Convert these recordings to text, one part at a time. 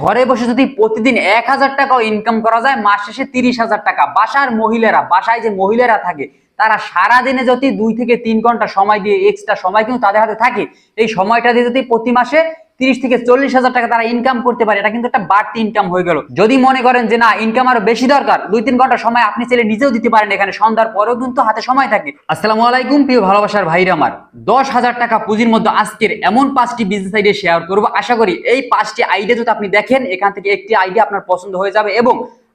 ঘরে বসে যদি প্রতিদিন এক হাজার টাকাও ইনকাম করা যায়, মাস শেষে তিরিশ হাজার টাকা। বাসার মহিলারা, বাসায় যে মহিলারা থাকে, তারা সারা দিনে যদি দুই থেকে তিন ঘণ্টা সময় দিয়ে এক্সট্রা সময় কিন্তু তাদের হাতে থাকে। এই সময়টা দিয়ে যদি প্রতি মাসে তিরিশ থেকে চল্লিশ হাজার টাকা তারা ইনকাম করতে পারে, এটা কিন্তু একটা বাড়তি ইনকাম হয়ে গেল। যদি মনে করেন যে না ইনকাম আরও বেশি দরকার, দুই তিন ঘণ্টা সময় আপনি চাইলে নিজেও দিতে পারেন এখানে, সন্ধ্যার পরেও কিন্তু হাতে সময় থাকে। আসসালামু আলাইকুম, প্রিয় ভালোবাসার ভাইরা আমার। দশ হাজার টাকা পুঁজির মধ্যে আজকের এমন পাঁচটি বিজনেস আইডিয়া শেয়ার করব। আশা করি এই পাঁচটি আইডিয়া যদি আপনি দেখেন, এখান থেকে একটি আইডিয়া আপনার পছন্দ হয়ে যাবে এবং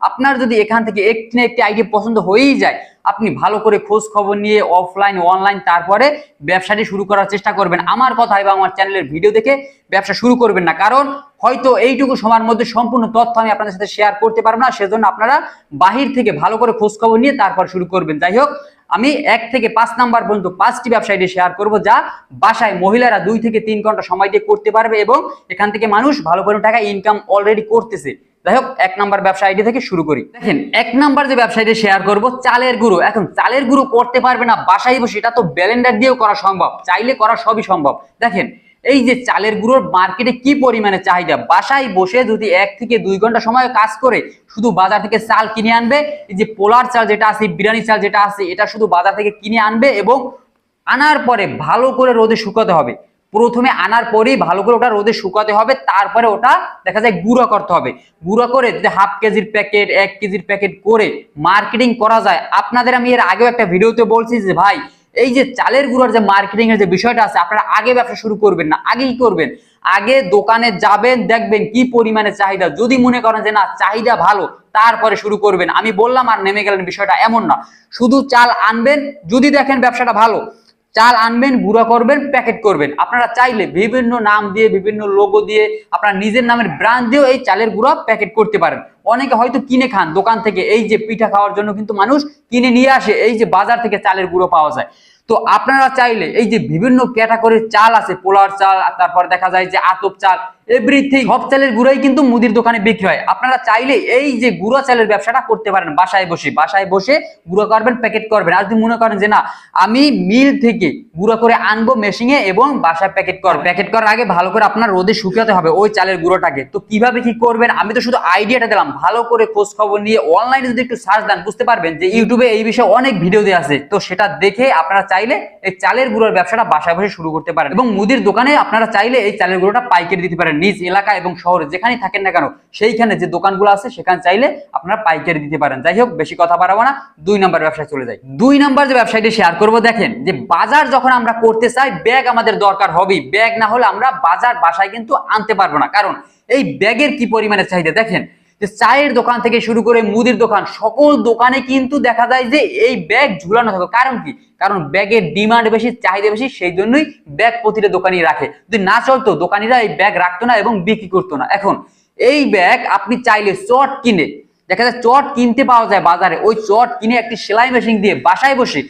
আপনার যদি এখান থেকে একটি না একটি আইডিয়া পছন্দ হয়েই যায় আপনি ভালো করে খোঁজ খবর নিয়ে অফলাইন অনলাইন তারপরে ব্যবসাটি শুরু করার চেষ্টা করবেন। আমার কথা এবং আমার চ্যানেলের ভিডিও দেখে ব্যবসা শুরু করবেন না। কারণ হয়তো এইটুকু সময়ের মধ্যে সম্পূর্ণ তথ্য আমি আপনাদের সাথে শেয়ার করতে পারব না, সেজন্য আপনারা বাহির থেকে ভালো করে খোঁজ খবর নিয়ে তারপর শুরু করবেন। যাই হোক, আমি এক থেকে পাঁচ নাম্বার পর্যন্ত পাঁচটি ব্যবসা আইডিয়া শেয়ার করব, যা বাসায় মহিলারা দুই থেকে তিন ঘণ্টা সময় দিয়ে করতে পারবে এবং এখান থেকে মানুষ ভালো করে টাকা ইনকাম অলরেডি করতেছে। যাই হোক, এক নাম্বার ব্যবসা আইডি থেকে শুরু করি। দেখেন, এক নাম্বার যে ব্যবসায়টি শেয়ার করব, চালের গুঁড়ো। এখন চালের গুঁড়ো করতে পারবে না, বাসায় বসে এটা তো ব্যালেন্ডার দিয়েও করা সম্ভব, চাইলে করা সবই সম্ভব। দেখেন, এই যে চালের গুঁড়োর মার্কেটে কি পরিমাণে চাহিদা? বাসায় বসে যদি এক থেকে দুই ঘণ্টা সময় কাজ করে, শুধু বাজার থেকে চাল কিনে আনবে, এই যে পোলার চাল যেটা আছে, বিরিয়ানি চাল যেটা আছে, এটা শুধু বাজার থেকে কিনে আনবে এবং আনার পরে ভালো করে রোদে শুকাতে হবে। প্রথমে আনার পরেই ভালো করে ওটা রোদে শুকাতে হবে, তারপরে ওটা দেখা যায় গুঁড়ো করতে হবে। গুঁড়ো করে যদি হাফ কেজির প্যাকেট, এক কেজির প্যাকেট করে মার্কেটিং করা যায়, আপনাদের আমি এর আগেও একটা ভিডিওতে বলছি যে ভাই, এই যে চালের গুঁড়োর যে মার্কেটিং এর যে বিষয়টা আছে, আপনারা আগে ব্যবসা শুরু করবেন না, আগেই করবেন। আগে দোকানে যাবেন, দেখবেন কি পরিমাণে চাহিদা। যদি মনে করেন যে না, চাহিদা ভালো, তারপরে শুরু করবেন। আমি বললাম আর নেমে গেলেন বিষয়টা এমন না। শুধু চাল আনবেন, যদি দেখেন ব্যবসাটা ভালো চাল আনবেন, গুঁড়া করবেন প্যাকেট করবেন। আপনারা চাইলে বিভিন্ন নাম দিয়ে, বিভিন্ন লোগো দিয়ে, আপনার নিজের নামের ব্র্যান্ড দিয়েও এই চালের গুঁড়া প্যাকেট করতে পারেন। অনেকে হয়তো কিনে খান দোকান থেকে, এই যে পিঠা খাওয়ার জন্য কিন্তু মানুষ কিনে নিয়ে আসে, এই যে বাজার থেকে চালের গুঁড়ো পাওয়া যায়। তো আপনারা চাইলে এই যে বিভিন্ন ক্যাটাগরির চাল আছে পোলার চাল তারপর দেখা যায় যে আতপ চাল এভরিথিং সব চালের গুঁড়াই কিন্তু মুদির দোকানে বিক্রি হয়। আপনারা চাইলে এই যে গুঁড়ো চালের ব্যবসাটা করতে পারেন, বাসায় বসে। বাসায় বসে গুঁড়ো করবেন প্যাকেট করবেন। আর যদি মনে করেন যে না, আমি মিল থেকে গুঁড়ো করে আনব মেশিনে এবং বাসায় প্যাকেট কর প্যাকেট করার আগে ভালো করে আপনার রোদে শুকাতে হবে ওই চালের গুঁড়োটাকে। তো কীভাবে কি করবেন? আমি তো শুধু আইডিয়াটা দিলাম। ভালো করে খোঁজ খবর নিয়ে অনলাইনে যদি একটু সার্চ দেন, বুঝতে পারবেন যে ইউটিউবে এই বিষয়ে অনেক ভিডিও দেওয়া আছে। তো সেটা দেখে আপনারা চাইলে এই চালের গুঁড়োর ব্যবসাটা বাসায় বসে শুরু করতে পারেন। এবং মুদির দোকানে আপনারা চাইলে এই চালের গুঁড়োটা পাইকারি দিতে পারেন। নিজ এলাকা এবং শহরে যেখানেই থাকেন না কেন সেইখানে যে দোকানগুলো আছে সেখানে চাইলে আপনারা পাইকারি দিতে পারেন। যাই হোক বেশি কথা বাড়াবো না দুই নম্বর ব্যবসায় চলে যায় দুই নম্বর যে ব্যবসায়টি শেয়ার করব দেখেন যে বাজার যখন আমরা করতে চাই ব্যাগ আমাদের দরকার হবেই। ব্যাগ না হলে আমরা বাজার বাসায় কিন্তু আনতে পারব না। কারণ এই ব্যাগের কি পরিমাণে চাহিদা? দেখেন যে চায়ের দোকান থেকে শুরু করে মুদির দোকান, সকল দোকানে কিন্তু দেখা যায় যে এই ব্যাগ ঝুলানো থাকে। কারণ কি? কারণ ব্যাগের ডিমান্ড বেশি, চাহিদা বেশি, সেই জন্যই ব্যাগ প্রতিটা দোকানি রাখে। যদি না চলতো, দোকানিরা এই ব্যাগ রাখতো না এবং বিক্রি করতো না। এখন, এই ব্যাগ আপনি চাইলে চট কিনে, দেখা যায় চট কিনতে পাওয়া যায় বাজারে, ওই চট কিনে একটি সেলাই মেশিন দিয়ে বাসায় বসে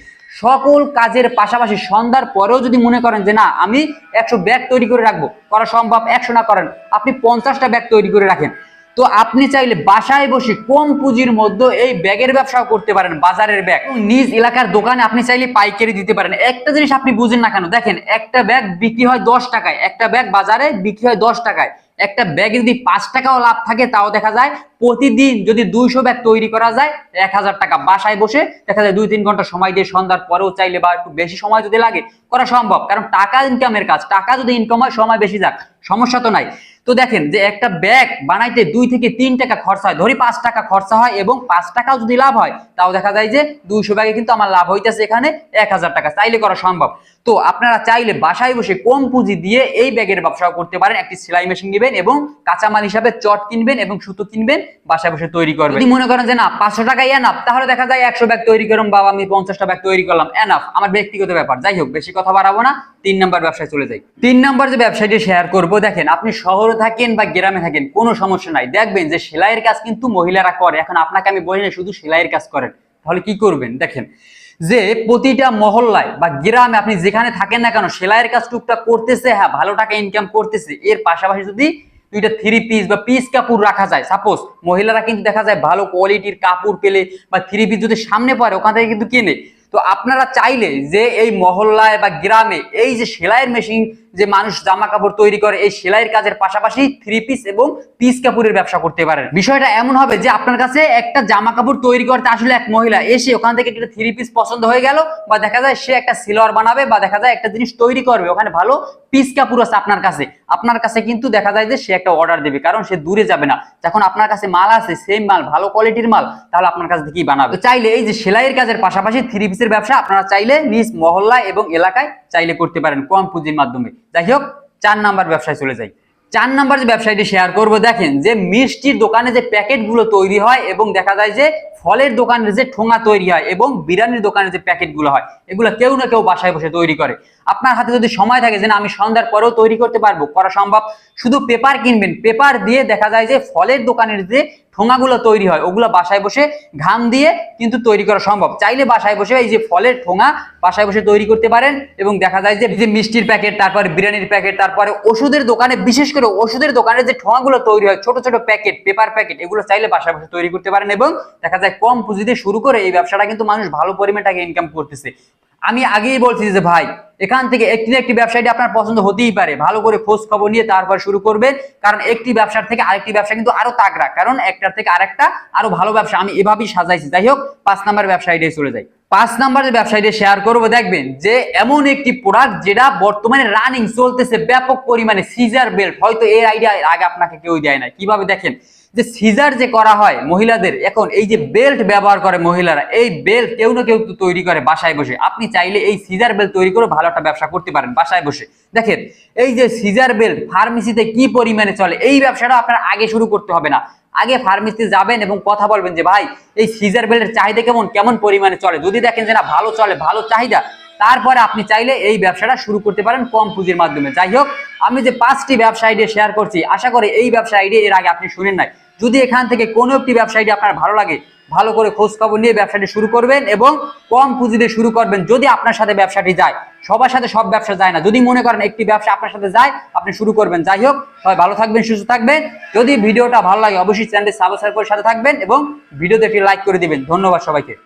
সকল কাজের পাশাপাশি সন্ধ্যার পরেও যদি মনে করেন যে, না, আমি একশো ব্যাগ তৈরি করে রাখব, করা সম্ভব, একশো না করেন। আপনি পঞ্চাশটা ব্যাগ তৈরি করে রাখেন। তো আপনি চাইলে বাসায় বসে কম পুঁজির মধ্যে এই ব্যাগের ব্যবসাও করতে পারেন, বাজারের ব্যাগ। নিজ এলাকার দোকানে আপনি চাইলে পাইকারি দিতে পারেন। একটা জিনিস আপনি বুঝেন না কেন, দেখেন, একটা ব্যাগ বিক্রি হয় দশ টাকায়, একটা ব্যাগ বাজারে বিক্রি হয় দশ টাকায়। একটা ব্যাগে যদি পাঁচ টাকাও লাভ থাকে, তাও দেখা যায় প্রতিদিন যদি দুইশো ব্যাগ তৈরি করা যায়, এক হাজার টাকা বাসায় বসে দেখা যায় দুই তিন ঘণ্টা সময় দিয়ে সন্ধ্যার পরেও চাইলে বা একটু বেশি সময় যদি লাগে, করা সম্ভব। কারণ টাকা ইনকামের কাজ, টাকা যদি ইনকাম হয়, সময় বেশি যাক, সমস্যা তো নাই। তো দেখেন যে একটা ব্যাগ বানাইতে দুই থেকে তিন টাকা খরচা হয়, ধরি পাঁচ টাকা খরচা হয় এবং পাঁচ টাকাও যদি লাভ হয়, তাও দেখা যায় যে দুইশো ব্যাগে কিন্তু আমার লাভ হইতেছে এখানে এক হাজার টাকা, চাইলে করা সম্ভব। তো আপনারা চাইলে বাসায় বসে কম পুঁজি দিয়ে এই ব্যাগের ব্যবসাও করতে পারেন, একটি সেলাই মেশিন নেবেন এবং কাঁচামাল হিসাবে চট কিনবেন এবং সুতো কিনবেন। বাসায় বসে তৈরি করবেন যদি মনে করেন যে না, পাঁচশো টাকা এনাফ তাহলে দেখা যায় একশো ব্যাগ তৈরি করলাম বা আমি পঞ্চাশটা ব্যাগ তৈরি করলাম এনাফ আমার ব্যক্তিগত ব্যাপার। যাই হোক, বেশি কথা বাড়াবো না, তিন নাম্বার ব্যবসায় চলে যাই। তিন নাম্বার যে ব্যবসাটি শেয়ার করব, দেখেন, আপনি শহরে থাকেন বা গ্রামে থাকেন, কোনো সমস্যা নাই। দেখবেন যে সেলাইয়ের কাজ কিন্তু মহিলারা করে। এখন আপনাকে আমি বলি না, শুধু সেলাইয়ের কাজ করেন। তাহলে কি করবেন? দেখেন, যে প্রতিটা মহল্লায় বা গ্রামে আপনি যেখানে থাকেন না কেন, সেলাইয়ের কাজ টুকটাক করতেছে হ্যাঁ ভালো টাকা ইনকাম করতেছে। এর পাশাপাশি যদি দুইটা থ্রি পিস বা পিস কাপড় রাখা যায়। সাপোজ মহিলারা কিন্তু দেখা যায় ভালো কোয়ালিটির কাপড় পেলে বা থ্রি পিস যদি সামনে পড়ে ওখান থেকে কিন্তু কিনে। তো আপনারা চাইলে যে এই মহল্লায় বা গ্রামে এই যে সেলাইয়ের মেশিন যে মানুষ জামা কাপড় তৈরি করে, এই সেলাইয়ের কাজের পাশাপাশি থ্রি পিস এবং পিস কাপড়ের ব্যবসা করতে পারেন। বিষয়টা এমন হবে যে আপনার কাছে একটা জামা কাপড় তৈরি করতে আসলে এক মহিলা এসে ওখান থেকে একটা থ্রি পিস পছন্দ হয়ে গেল বা দেখা যায় সে একটা সিলোয়ার বানাবে বা দেখা যায় একটা জিনিস তৈরি করবে। ওখানে ভালো পিস কাপড় আছে আপনার কাছে। আপনার কাছে কিন্তু দেখা যায় যে সে একটা অর্ডার দেবে, কারণ সে দূরে যাবে না। যখন আপনার কাছে মাল আছে সেম মাল, ভালো কোয়ালিটির মাল, তাহলে আপনার কাছ থেকেই বানাবে। চাইলে এই যে সেলাইয়ের কাজের পাশাপাশি থ্রি পিসের ব্যবসা আপনারা চাইলে নিজ মহল্লা এবং এলাকায় চাইলে করতে পারেন কম পুঁজির মাধ্যমে। যাই হোক, চার নাম্বার ব্যবসায় চলে যাই। চার নাম্বার যে ব্যবসায়টি শেয়ার করব, দেখেন যে মিষ্টির দোকানে যে প্যাকেটগুলো তৈরি হয় এবং দেখা যায় যে ফলের দোকানের যে ঠোঙা তৈরি হয় এবং বিরিয়ানির দোকানের যে প্যাকেটগুলো হয়, এগুলো কেউ না কেউ বাসায় বসে তৈরি করে। আপনার হাতে যদি সময় থাকে যে আমি সন্ধ্যার পরেও তৈরি করতে পারব, করা সম্ভব। শুধু পেপার কিনবেন পেপার দিয়ে দেখা যায় যে ফলের দোকানের যে ঠোঙাগুলো তৈরি হয়, ওগুলো বাসায় বসে ঘাম দিয়ে কিন্তু তৈরি করা সম্ভব। চাইলে বাসায় বসে এই যে ফলের ঠোঙা বাসায় বসে তৈরি করতে পারেন এবং দেখা যায় যে যে মিষ্টির প্যাকেট, তারপরে বিরিয়ানির প্যাকেট, তারপরে ওষুধের দোকানে, বিশেষ করে ওষুধের দোকানে যে ঠোঙাগুলো তৈরি হয়, ছোট ছোট প্যাকেট, পেপার প্যাকেট, এগুলো চাইলে বাসায় বসে তৈরি করতে পারেন এবং দেখা যায় কম পুঁজিতে শুরু করে এই ব্যবসাটা কিন্তু মানুষ ভালো পরিমাণ টাকা ইনকাম করতেছে। আমি আগেই বলছি যে ভাই, এখান থেকে একটি না একটি ব্যবসায়টি আপনার পছন্দ হতেই পারে। ভালো করে খোঁজ খবর নিয়ে তারপর শুরু করবেন। কারণ একটি ব্যবসার থেকে আরেকটি ব্যবসা কিন্তু আরও তাগড়া। কারণ একটার থেকে আরেকটা আরও ভালো ব্যবসা আমি এভাবেই সাজাইছি। যাই হোক, পাঁচ নাম্বার ব্যবসায়ীটাই চলে যাই। পাঁচ নাম্বার যে শেয়ার করব, দেখবেন যে এমন একটি প্রোডাক্ট যেটা বর্তমানে রানিং চলতেছে ব্যাপক পরিমাণে সিজার বেল্ট হয়তো এই আইডিয়া আগে আপনাকে কেউ দেয় না কীভাবে দেখেন? যে সিজার যে করা হয় মহিলাদের, এখন এই যে বেল্ট ব্যবহার করে মহিলারা, এই বেল্ট কেউ না কেউ তৈরি করে বাসায় বসে। আপনি চাইলে এই সিজার বেল্ট তৈরি করে ভালো একটা ব্যবসা করতে পারেন বাসায় বসে। দেখেন, এই যে সিজার বেল্ট ফার্মেসিতে কি পরিমাণে চলে, এই ব্যবসাটা আপনার আগে শুরু করতে হবে না। আগে ফার্মেসিতে যাবেন এবং কথা বলবেন যে, ভাই, এই সিজার বেল্টের চাহিদা কেমন? কেমন পরিমাণে চলে? যদি দেখেন যে, না, ভালো চলে, ভালো চাহিদা, তারপরে আপনি চাইলে এই ব্যবসাটা শুরু করতে পারেন কম পুঁজির মাধ্যমে। যাই হোক, আমি যে পাঁচটি ব্যবসা আইডিয়া শেয়ার করছি, আশা করি এই ব্যবসা আইডিয়া এর আগে আপনি শুনেন নাই। যদি এখান থেকে কোনো একটি ব্যবসায়টি আপনার ভালো লাগে, ভালো করে খোঁজ খবর নিয়ে ব্যবসাটি শুরু করবেন এবং কম পুঁজি দিয়ে শুরু করবেন, যদি আপনার সাথে ব্যবসাটি যায়, সবার সাথে সব ব্যবসা যায় না, যদি মনে করেন একটি ব্যবসা আপনার সাথে যায়, আপনি শুরু করবেন। যাই হোক, সবাই ভালো থাকবেন, সুস্থ থাকবেন। যদি ভিডিওটা ভালো লাগে, অবশ্যই চ্যানেলটি সাবস্ক্রাইব করে সাথে থাকবেন এবং ভিডিওতে একটি লাইক করে দিবেন। ধন্যবাদ সবাইকে।